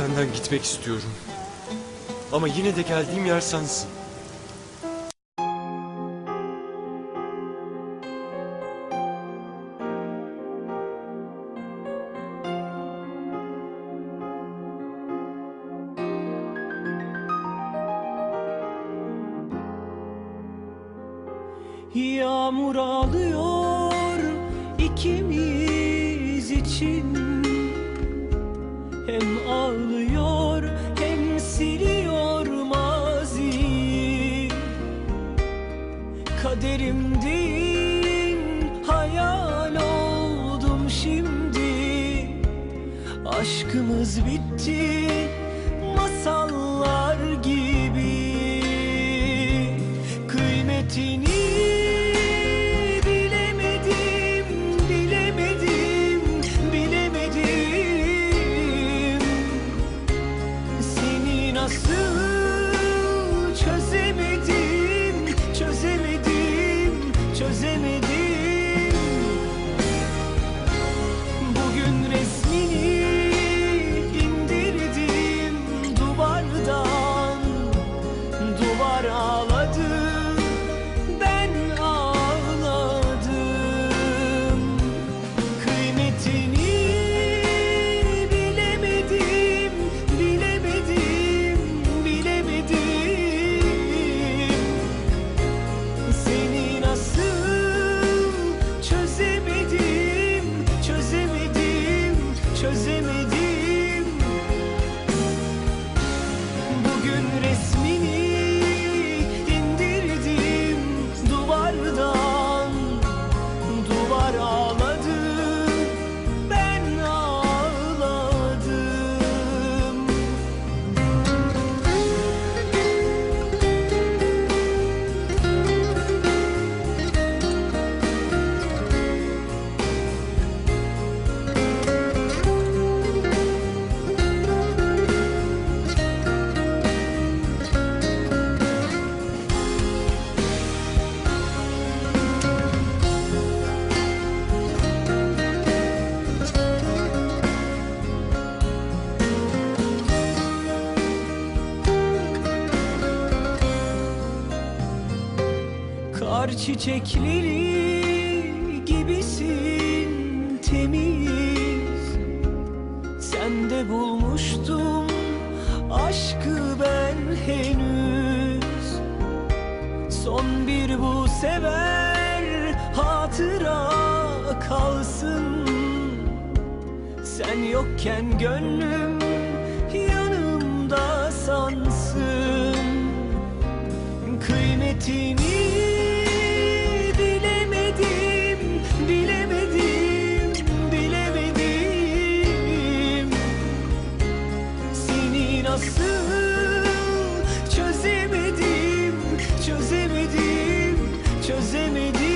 senden gitmek istiyorum. Ama yine de geldiğim yer sensin. Yağmur ağlıyor ikimiz için Hem ağlıyor hem siliyor maziyi Kaderimdin hayal oldum şimdi. Aşkımız bitti masallar çözemedim, Kar çiçekleri gibisin temiz. Sende bulmuştum aşkı ben henüz. Son bir bu sever hatıra kalsın. Sen yokken gönlüm yanımda sansın. Kıymetini çözemedim, çözemedim, çözemedim